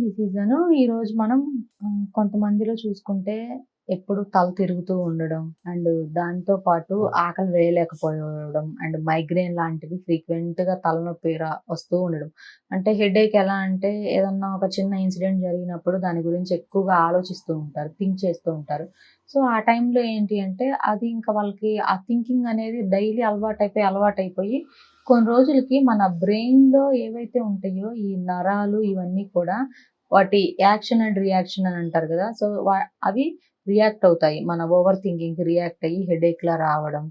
ఇది ఈరోజు మనం కొంతమందిలో చూసుకుంటే ఎప్పుడు తల తిరుగుతూ ఉండడం అండ్ దాంతో పాటు ఆకలి వేయలేకపోవడం అండ్ మైగ్రేన్ లాంటివి ఫ్రీక్వెంట్‌గా తలనొప్పి రా వస్తూ ఉండడం. అంటే హెడేక్ ఎలా అంటే ఏదన్నా ఒక చిన్న ఇన్సిడెంట్ జరిగినప్పుడు దాని గురించి ఎక్కువగా ఆలోచిస్తూ ఉంటారు. థింక్ చేస్తూ ఉంటారు. సో, ఆ టైంలో ఏంటి అంటే అది ఇంకా వాళ్ళకి ఆ థింకింగ్ అనేది డైలీ అలవాటైపోయి, అయిపోయి కొన్ని రోజులకి మన బ్రెయిన్‌లో ఏవైతే ఉంటాయో ఈ నరాలు ఇవన్నీ కూడా వాటి యాక్షన్ అండ్ రియాక్షన్ అని అంటారు కదా సో, అవి రియాక్ట్ అవుతాయి. మన ఓవర్ థింకింగ్‌కి రియాక్ట్ అయ్యి హెడేక్‌లా రావడం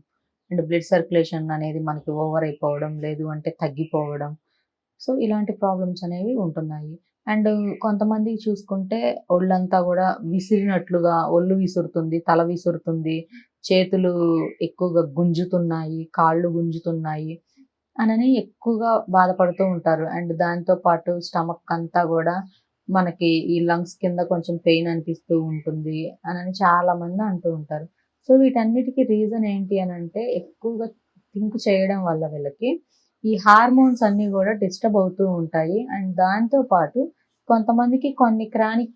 అండ్ బ్లడ్ సర్క్యులేషన్ అనేది మనకి ఓవర్ అయిపోవడం, లేదు అంటే తగ్గిపోవడం. సో, ఇలాంటి ప్రాబ్లమ్స్ అనేవి ఉంటున్నాయి. అండ్ కొంతమంది చూసుకుంటే ఒళ్ళంతా కూడా విసిరినట్లుగా ఒళ్ళు విసురుతుంది, తల విసురుతుంది, చేతులు ఎక్కువగా గుంజుతున్నాయి, కాళ్ళు గుంజుతున్నాయి అనని ఎక్కువగా బాధపడుతూ ఉంటారు. అండ్ దాంతో పాటు స్టమక్ అంతా కూడా మనకి ఈ లంగ్స్ కింద కొంచెం పెయిన్ అనిపిస్తూ ఉంటుంది అనని చాలామంది అంటూ ఉంటారు. సో, వీటన్నిటికి రీజన్ ఏంటి అని అంటే ఎక్కువగా థింక్ చేయడం వల్ల వీళ్ళకి ఈ హార్మోన్స్ అన్నీ కూడా డిస్టర్బ్ అవుతూ ఉంటాయి. అండ్ దాంతో పాటు కొంతమందికి కొన్ని క్రానిక్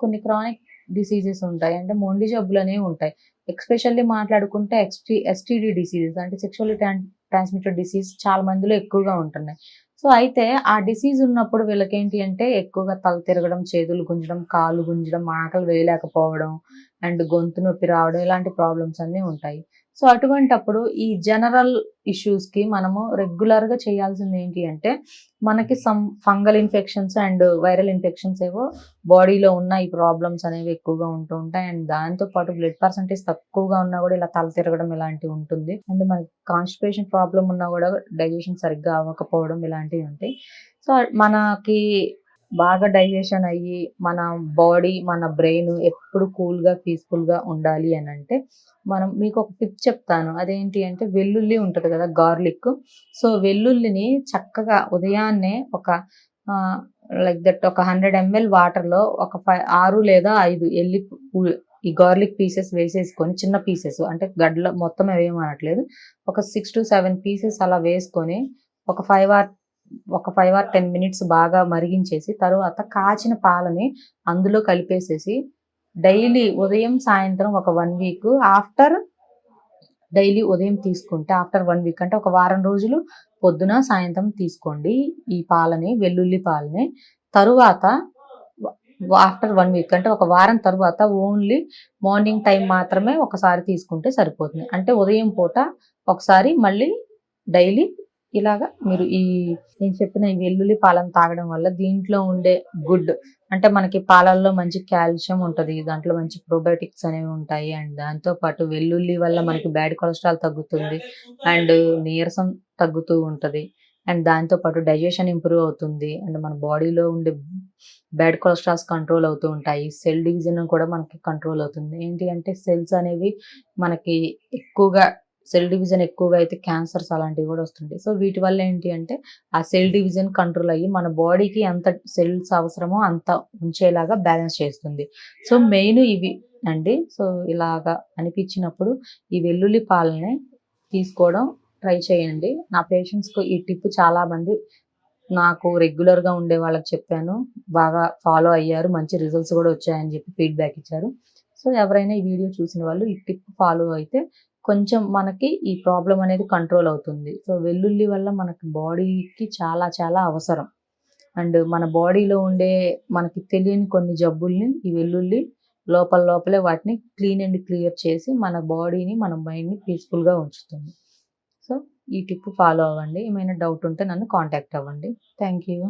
కొన్ని క్రానిక్ డిసీజెస్ ఉంటాయి. అంటే మొండి జబ్బులు అనేవి ఉంటాయి. ఎక్స్పెషల్లీ మాట్లాడుకుంటే ఎక్స్టీ ఎస్‌టిడి డిసీజెస్ అంటే సెక్షువల్ ట్రాన్స్‌మిటెడ్ డిసీజ్ చాలా మందిలో ఎక్కువగా ఉంటున్నాయి. సో, అయితే ఆ డిసీజ్ ఉన్నప్పుడు వీళ్ళకేంటి అంటే ఎక్కువగా తల తిరగడం, చేతులు గుంజడం, కాళ్ళు గుంజడం, ఆకలి వేయలేకపోవడం అండ్ గొంతు నొప్పి రావడం ఇలాంటి ప్రాబ్లమ్స్ అన్నీ ఉంటాయి. సో, అటువంటప్పుడు ఈ జనరల్ ఇష్యూస్‌కి మనము రెగ్యులర్‌గా చేయాల్సింది ఏంటి అంటే మనకి some fungal infections and viral infections ఏవో బాడీలో ఉన్న ఈ ప్రాబ్లమ్స్ అనేవి ఎక్కువగా ఉంటూ ఉంటాయి. అండ్ దాంతో పాటు బ్లడ్ పర్సంటేజ్ తక్కువగా ఉన్నా కూడా ఇలా తల తిరగడం ఇలాంటివి ఉంటుంది. అండ్ మనకి కాన్‌స్టిపేషన్ ప్రాబ్లం ఉన్నా కూడా డైజెషన్ సరిగ్గా అవ్వకపోవడం ఇలాంటివి ఉంటాయి. సో, మనకి బాగా డైజెషన్ అయ్యి మన బాడీ, మన బ్రెయిన్ ఎప్పుడు కూల్‌గా, పీస్‌ఫుల్‌గా ఉండాలి అని అంటే మనం మీకు ఒక టిప్ చెప్తాను. అదేంటి అంటే వెల్లుల్లి ఉంటుంది కదా గార్లిక్. సో, వెల్లుల్లిని చక్కగా ఉదయాన్నే ఒక లైక్ దట్ ఒక 100 ఎంఎల్ వాటర్‌లో ఒక ఫైవ్ ఆరు లేదా ఐదు ఎల్లి ఈ గార్లిక్ పీసెస్ వేసేసుకొని చిన్న పీసెస్ అంటే గడ్డలో మొత్తం వేయమనట్లేదు. ఒక 6-7 పీసెస్ అలా వేసుకొని ఒక ఫైవ్ ఆర్ ఒక ఫైవ్ ఆర్ 10 మినిట్స్ బాగా మరిగించేసి తర్వాత కాచిన పాలని అందులో కలిపేసేసి డైలీ ఉదయం, సాయంత్రం ఒక వన్ వీక్ ఆఫ్టర్ డైలీ ఉదయం తీసుకుంటే ఆఫ్టర్ వన్ వీక్ అంటే ఒక వారం రోజులు పొద్దున, సాయంత్రం తీసుకోండి ఈ పాలని, వెల్లుల్లి పాలని. తరువాత ఆఫ్టర్ వన్ వీక్ అంటే ఒక వారం తర్వాత ఓన్లీ మార్నింగ్ టైం మాత్రమే ఒకసారి తీసుకుంటే సరిపోతుంది. అంటే ఉదయం పూట ఒకసారి మళ్ళీ డైలీ ఇలాగా మీరు ఈ నేను చెప్పిన ఈ వెల్లుల్లి పాలను తాగడం వల్ల దీంట్లో ఉండే గుడ్ అంటే మనకి పాలల్లో మంచి కాల్షియం ఉంటుంది దాంట్లో మంచి ప్రోబయోటిక్స్ అనేవి ఉంటాయి. అండ్ దాంతో పాటు వెల్లుల్లి వల్ల మనకి బ్యాడ్ కొలెస్ట్రాల్ తగ్గుతుంది. అండ్ నీరసం తగ్గుతూ ఉంటుంది అండ్ దాంతో పాటు డైజెషన్ ఇంప్రూవ్ అవుతుంది. అండ్ మన బాడీలో ఉండే బ్యాడ్ కొలెస్ట్రాల్స్ కంట్రోల్ అవుతూ ఉంటాయి. సెల్ డివిజన్ కూడా మనకి కంట్రోల్ అవుతుంది. ఏంటి అంటే సెల్స్ అనేవి మనకి ఎక్కువగా సెల్ డివిజన్ ఎక్కువగా అయితే క్యాన్సర్స్ అలాంటివి కూడా వస్తుంటాయి. సో, వీటి వల్ల ఏంటి అంటే ఆ సెల్ డివిజన్ కంట్రోల్ అయ్యి మన బాడీకి ఎంత సెల్స్ అవసరమో అంత ఉంచేలాగా బ్యాలెన్స్ చేస్తుంది. సో, మెయిన్ ఇవి అండి. సో, ఇలాగా అనిపించినప్పుడు ఈ వెల్లుల్లి పాలని తీసుకోవడం ట్రై చేయండి. నా పేషెంట్స్కు ఈ టిప్ చాలామంది నాకు రెగ్యులర్‌గా ఉండే వాళ్ళకి చెప్పాను. బాగా ఫాలో అయ్యారు. మంచి రిజల్ట్స్ కూడా వచ్చాయని చెప్పి ఫీడ్‌బ్యాక్ ఇచ్చారు. సో, ఎవరైనా ఈ వీడియో చూసిన వాళ్ళు ఈ టిప్ ఫాలో అయితే కొంచెం మనకి ఈ ప్రాబ్లం అనేది కంట్రోల్ అవుతుంది. సో, వెల్లుల్లి వల్ల మనకి బాడీకి చాలా చాలా అవసరం. అండ్ మన బాడీలో ఉండే మనకి తెలియని కొన్ని జబ్బుల్ని ఈ వెల్లుల్లి లోపల లోపలే వాటిని క్లీన్ అండ్ క్లియర్ చేసి మన బాడీని, మన మైండ్‌ని పీస్‌ఫుల్‌గా ఉంచుతుంది. సో, ఈ టిప్ ఫాలో అవ్వండి. ఏమైనా డౌట్ ఉంటే నన్ను కాంటాక్ట్ అవ్వండి. Thank you.